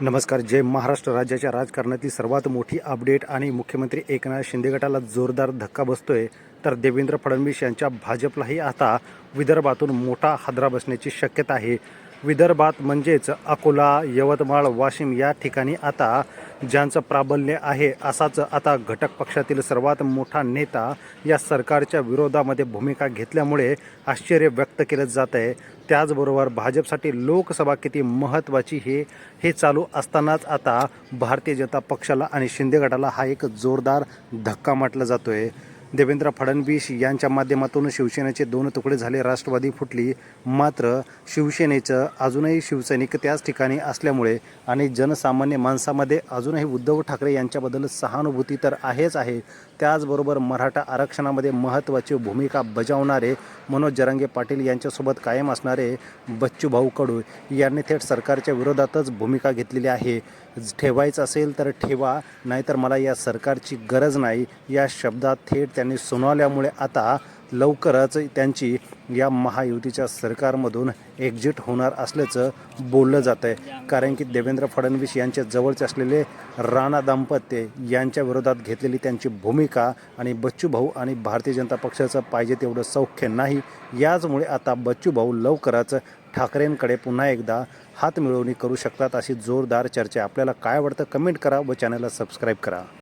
नमस्कार. जय महाराष्ट्र. राज्याच्या राजकारणातील सर्वात मोठी अपडेट आणि मुख्यमंत्री एकनाथ शिंदे गटाला जोरदार धक्का बसतोय. तर देवेंद्र फडणवीस यांच्या भाजपलाही आता विदर्भातून मोठा हादरा बसण्याची शक्यता आहे. विदर्भात म्हणजेच अकोला यवतमाळ वाशिम या ठिकाणी आता ज्यांचं प्राबल्य आहे असाच आता घटक पक्षातील सर्वात मोठा नेता या सरकारच्या विरोधामध्ये भूमिका घेतल्यामुळे आश्चर्य व्यक्त केलं जात आहे. त्याचबरोबर भाजपसाठी लोकसभा किती महत्त्वाची हे हे चालू असतानाच आता भारतीय जनता पक्षाला आणि शिंदे गटाला हा एक जोरदार धक्का म्हटला जातो आहे देवेंद्र फडणवीस यांच्या माध्यमातून शिवसेनेचे दोन तुकडे झाले राष्ट्रवादी फुटली. मात्र शिवसेनेचं अजूनही शिवसैनिक त्याच ठिकाणी असल्यामुळे आणि जनसामान्य माणसामध्ये अजूनही उद्धव ठाकरे यांच्याबद्दल सहानुभूती तर आहेच आहे. त्याचबरोबर मराठा आरक्षणामध्ये महत्त्वाची भूमिका बजावणारे मनोज जरांगे पाटील यांच्यासोबत कायम असणारे बच्चूभाऊ कडू यांनी थेट सरकारच्या विरोधातच भूमिका घेतलेली आहे. ठेवायचं असेल तर ठेवा नाहीतर मला या सरकारची गरज नाही. या शब्दात थेट त्यांनी सुनावल्यामुळे आता लवकरच त्यांची या महायुतीच्या सरकारमधून एक्झिट होणार असल्याचं बोललं जात आहे कारण की देवेंद्र फडणवीस यांच्या जवळचे असलेले राणा दाम्पत्य यांच्या विरोधात घेतलेली त्यांची भूमिका आणि बच्चू भाऊ आणि भारतीय जनता पक्षाचं पाहिजे तेवढं सौख्य नाही. याचमुळे आता बच्चू भाऊ लवकरच ठाकरेंकडे पुन्हा एकदा हात मिळवणी करू शकतात अशी जोरदार चर्चा. आपल्याला काय वाटतं कमेंट करा व चॅनलला सबस्क्राईब करा.